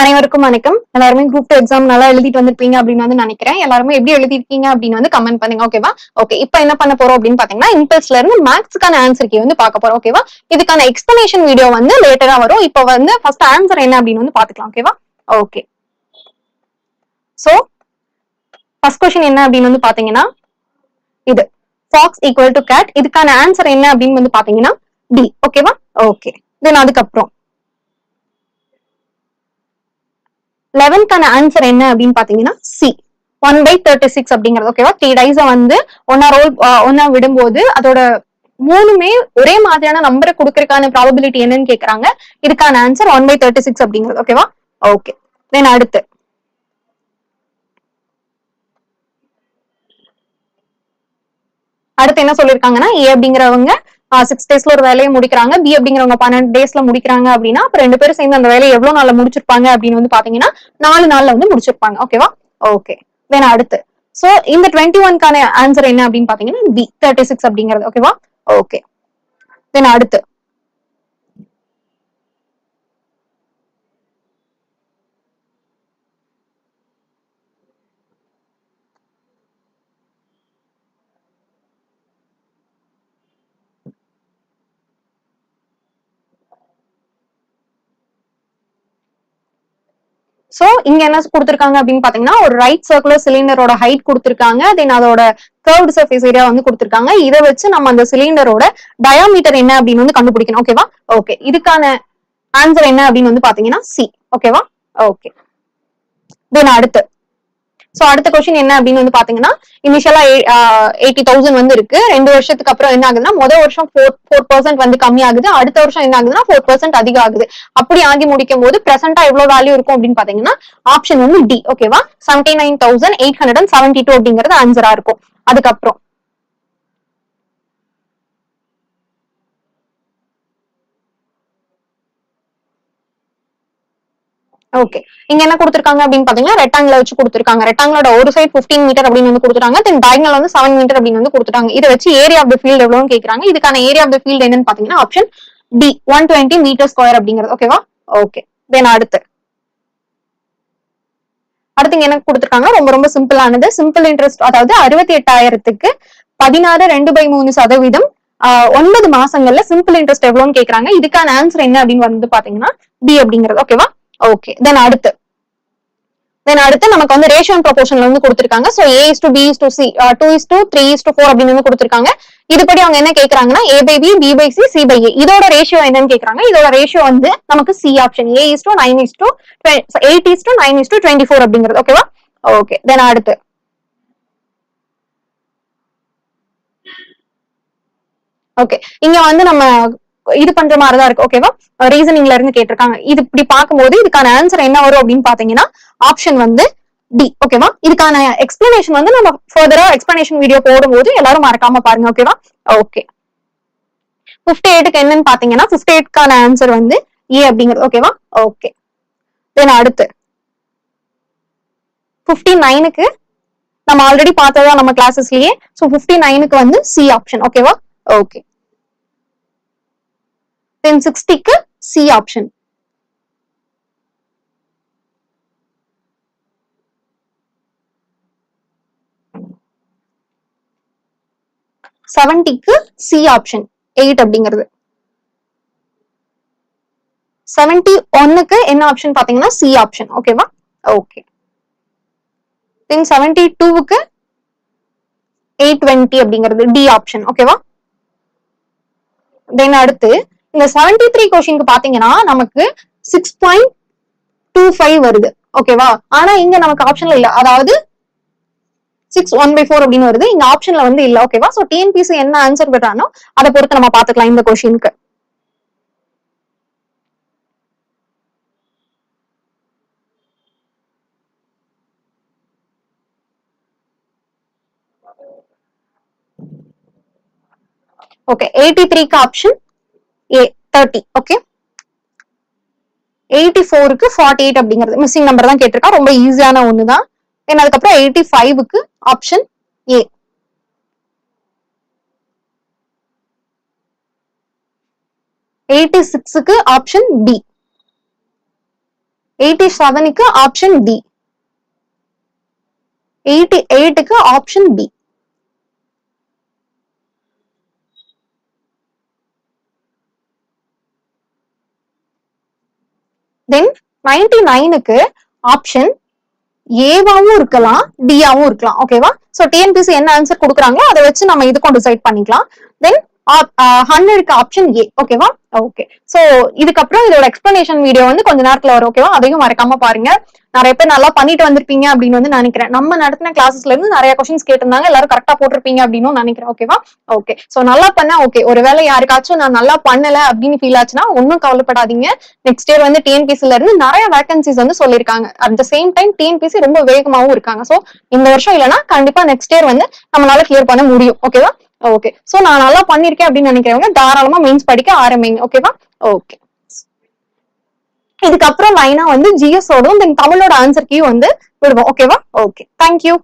அனைவருக்கும் வணக்கம். எல்லாருமே குரூப் டூ எக்ஸாம் நல்லா எழுதிட்டு வந்திருப்பீங்க அப்படின்னு வந்து நினைக்கிறேன். எல்லாருமே எப்படி எழுதிருக்கீங்க அப்படின்னு வந்து கமெண்ட் பண்ணுங்க ஓகேவா ஓகே இப்போ என்ன பண்ண போறோம் அப்படின்னு பாத்தீங்கன்னா இம்பல்ஸ்ல இருந்து மேக்ஸ்க்கான ஆன்சர் கீ வந்து பார்க்க போறோம் ஓகேவா இதுக்கான எக்ஸ்பிளனேஷன் வீடியோ வந்து லேட்டரா வரும். இப்போ வந்து ஃபர்ஸ்ட் ஆன்சர் என்ன அப்படின்னு வந்து பாத்துக்கலாம் ஓகேவா ஓகே சோ ஃபர்ஸ்ட் கொஸ்டின் என்ன அப்படின்னு வந்து பாத்தீங்கன்னா இது. ஃபாக்ஸ் ஈக்குவல் டு கேட் இதுக்கான ஆன்சர் என்ன அப்படின்னு வந்து பாத்தீங்கன்னா டி ஓகேவா ஓகே தென் அதுக்கப்புறம் லெவன்த்தான ஆன்சர் என்ன அப்படின்னு பாத்தீங்கன்னா C one by thirty six அப்படிங்கிறது ஓகேவா த்ரீ டைஸ வந்து ஒன்னா ரோல் ஒன்னா விடும்போது அதோட மூணுமே ஒரே மாதிரியான நம்பரை கொடுக்கறதுக்கான ப்ராபபிலிட்டி என்னன்னு கேக்குறாங்க. இதுக்கான answer one by thirty six அப்படிங்கிறது ஓகேவா ஓகே தென் அடுத்து அடுத்து என்ன சொல்லிருக்காங்கன்னா ஏ அப்படிங்கிறவங்க சிக்ஸ் டேஸ்ல ஒரு வேலையை முடிக்கிறாங்க. பி அப்படிங்கிறவங்க பன்னெண்டு டேஸ்ல முடிக்கிறாங்க அப்படின்னா அப்ப ரெண்டு பேரும் சேர்ந்து அந்த வேலையை எவ்வளவு நாள்ல முடிச்சிருப்பாங்க அப்படின்னு வந்து பாத்தீங்கன்னா நாலு நாள்ல வந்து முடிச்சிருப்பாங்க. ஓகேவா ஓகே தென் அடுத்து. சோ இந்த டுவெண்ட்டி ஒன்கான ஆன்சர் என்ன அப்படின்னு பாத்தீங்கன்னா பி தேர்ட்டி சிக்ஸ் அப்படிங்கிறது ஓகேவா ஓகே தென் அடுத்து. சோ இங்க என்ன கொடுத்திருக்காங்க அப்படின்னு பாத்தீங்கன்னா ஒரு ரைட் சர்க்குலர் சிலிண்டரோட ஹைட் கொடுத்திருக்காங்க. தென் அதோட கர்வ்டு சர்ஃபேஸ் ஏரியா வந்து கொடுத்திருக்காங்க. இதை வச்சு நம்ம அந்த சிலிண்டரோட டயாமீட்டர் என்ன அப்படின்னு வந்து கண்டுபிடிக்கணும். ஓகேவா ஓகே இதுக்கான ஆன்சர் என்ன அப்படின்னு வந்து பாத்தீங்கன்னா சி ஓகேவா ஓகே தென் அடுத்து. சோ அடுத்த கொஸ்டின் என்ன அப்படின்னு வந்து பாத்தீங்கன்னா இனிஷியலா எயிட்டி தௌசண்ட் வந்து இருக்கு ரெண்டு வருஷத்துக்கு அப்புறம் என்ன ஆகுதுன்னா முதல் வருஷம் ஃபோர் ஃபோர் பர்சன்ட் வந்து கம்மி ஆகுது. அடுத்த வருஷம் என்ன ஆகுதுன்னா ஃபோர் பர்சன்ட் அதிகம் ஆகுது. அப்படி ஆகி முடிக்கும் போது பிரசென்டா எவ்வளவு வேல்யூ இருக்கும் அப்படின்னு பாத்தீங்கன்னா ஆப்ஷன் வந்து டி ஓகேவா seventy nine thousand eight hundred and seventy two அப்படிங்கிறது ஆன்சரா இருக்கும். அதுக்கப்புறம் ஓகே இங்க என்ன கொடுத்திருக்காங்க அப்படின்னு பாத்தீங்கன்னா ரெக்டாங்கிள் வச்சு கொடுத்திருக்காங்க. ரெக்டாங்கிளோட ஒரு சைடு 15 மீட்டர் அப்படின்னு வந்து கொடுத்துட்டாங்க. தென் டயங்கல் வந்து செவன் மீட்டர் அப்படின்னு வந்து கொடுத்துட்டாங்க. இதை வச்சு ஏரியா ஆஃப் த ஃபீல்டு எவ்வளவுன்னு கேக்குறாங்க. இதுக்கான ஏரியா ஆஃப் த ஃபீல்டு என்னன்னு பாத்தீங்கன்னா option D one twenty metre square அப்படிங்கிறது. ஓகேவா ஓகே தென் அடுத்து. அடுத்து இங்க என்ன கொடுத்திருக்காங்க ரொம்ப ரொம்ப சிம்பிளானது சிம்பிள் இன்ட்ரெஸ்ட் அதாவது அறுபத்தி எட்டாயிரத்துக்கு பதினாறு ரெண்டு பை மூணு சதவீதம் ஒன்பது மாசங்கள்ல சிம்பிள் இன்ட்ரெஸ்ட் எவ்வளவுன்னு கேக்குறாங்க. இதுக்கான ஆன்சர் என்ன அப்படின்னு வந்து பாத்தீங்கன்னா பி அப்படிங்கிறது. ஓகேவா ஓகே தென் அடுத்து. தென் அடுத்து நமக்கு வந்து ரேஷியோ அண்ட் ப்ரொபோஷன்ல வந்து கொடுத்துருக்காங்க. So A is to B is to C two is to three is to four அப்படின்னு வந்து கொடுத்துருக்காங்க. இதுபடி அவங்க என்ன கேக்குறாங்கன்னா A by B B by C C by A இதோட ரேஷியோ என்னன்னு கேக்குறாங்க. இதோட ரேஷியோ வந்து நமக்கு C option A is to nine is to eight is to nine is to twenty four அப்படிங்கிறது ஓகேவா ஓகே தென் அடுத்து. ஓகே இங்க வந்து நம்ம இது பண்ற மாதிரிதான் இருக்கு. ஓகேவா ரீசனிங்ல இருந்து கேட்டிருக்காங்க. இது இப்படி பார்க்கும்போது இதுக்கான ஆன்சர் என்ன வரும் அப்படின்னு பாத்தீங்கன்னா ஆப்ஷன் வந்து டி ஓகேவா இதுக்கான எக்ஸ்பிளனேஷன் வந்து நம்ம ஃபர்தரா எக்ஸ்பிளனேஷன் வீடியோ போடும்போது எல்லாரும் மறக்காம பாருங்க. ஓகேவா ஓகே பிப்டி எயிட்டுக்கு என்னன்னு பாத்தீங்கன்னா பிப்டி எயிட்கான ஆன்சர் வந்து ஏ அப்படிங்கிறது. ஓகேவா ஓகே தென் அடுத்து பிப்டி நைனுக்கு நம்ம ஆல்ரெடி பார்த்ததா நம்ம கிளாஸஸ்லயே ஸோ பிப்டி நைனுக்கு வந்து சி ஆப்ஷன் ஓகேவா ஓகே தென் சிக்ஸ்டிக்கு சி ஆப்ஷன் செவன்டிக்கு சி ஆப்ஷன் எயிட் அப்படிங்கிறது. செவன்டி ஒன்னுக்கு என்ன ஆப்ஷன் பாத்தீங்கன்னா சி ஆப்ஷன் ஓகேவா ஓகே தென் செவன்டி டூவுக்கு எயிட் டுவெண்ட்டி அப்படிங்கிறது டி ஆப்ஷன் ஓகேவா தென் அடுத்து இந்த செவன்டி த்ரீ கொஸ்டினுக்கு பாத்தீங்கன்னா நமக்கு சிக்ஸ் பாயிண்ட் டூ ஃபைவ் வருது. ஓகேவா ஆனா இங்க நமக்கு ஆப்ஷன்ல இல்ல. அதாவது சிக்ஸ் ஒன் பை ஃபோர் அப்படின்னு வருது. இங்க ஆப்ஷன்ல வந்து இல்ல. ஓகேவா சோ டிஎன்பிசி என்ன ஆன்சர் விடுறானோ அதை பொறுத்து நம்ம பாத்துக்கலாம் இந்த கொஸ்டினுக்கு ஓகே எயிட்டி த்ரீக்கு option A thirty okay eighty ஃபோருக்கு ஃபார்ட்டி எயிட் அப்படிங்கிறது மிஸ்ஸிங் நம்பர் தான் கேட்டிருக்கா ரொம்ப ஈஸியான ஒன்று தான் ஏன்னா அதுக்கப்புறம் எயிட்டி ஃபைவுக்கு ஆப்ஷன் ஏ எயிட்டி சிக்ஸுக்கு ஆப்ஷன் பி எயிட்டி செவனுக்கு ஆப்ஷன் டி எயிட்டி எயிட்டுக்கு ஆப்ஷன் பி தென் நைன்டி நைனுக்கு ஆப்ஷன் ஏவாவும் இருக்கலாம். டியாவும் இருக்கலாம் ஓகேவா சோ டிஎன்பிசி என்ன ஆன்சர் கொடுக்குறாங்களோ அதை வச்சு நம்ம இதுக்கும் டிசைட் பண்ணிக்கலாம். தென் ஹண்ட்ரடுக்கு ஆப்ஷன் ஏ ஓகேவா ஓகே சோ இதுக்கப்புறம் இதோட எக்ஸ்பிளனேஷன் வீடியோ வந்து கொஞ்ச நேரத்துல வரும். ஓகேவா அதையும் மறக்காம பாருங்க. நிறைய பேர் நல்லா பண்ணிட்டு வந்திருப்பீங்க அப்படின்னு வந்து நினைக்கிறேன். நம்ம நடத்தின கிளாஸஸ்ல இருந்து நிறைய கொஸ்டின்ஸ் கேட்டிருந்தாங்க. எல்லாரும் கரெக்டா போட்டிருப்பீங்க அப்படின்னு நினைக்கிறேன். ஓகேவா ஓகே சோ நல்லா பண்ண ஓகே ஒருவேளை யாருக்காச்சும் நான் நல்லா பண்ணல அப்படின்னு ஃபீல் ஆச்சுன்னா ஒன்னும் கவலைப்படாதீங்க. நெக்ஸ்ட் இயர் வந்து டிஎன்பிசில இருந்து நிறைய வேகன்சிஸ் வந்து சொல்லியிருக்காங்க. At the same time TNPSC ரொம்ப வேகமாவும் இருக்காங்க. சோ இந்த வருஷம் இல்லைன்னா கண்டிப்பா நெக்ஸ்ட் இயர் வந்து நம்மளால கிளியர் பண்ண முடியும். ஓகேவா ஓகே சோ நான் நல்லா பண்ணிருக்கேன் அப்படின்னு நினைக்கிறவங்க தாராளமா மீன்ஸ் படிக்க ஆரம்பிங்க. ஓகேவா ஓகே இதுக்கப்புறம் லைனா வந்து ஜிஎஸ் ஓடும் தென் தமிழோட ஆன்சர் கீ வந்து விடுவோம். ஓகேவா ஓகே தேங்க்யூ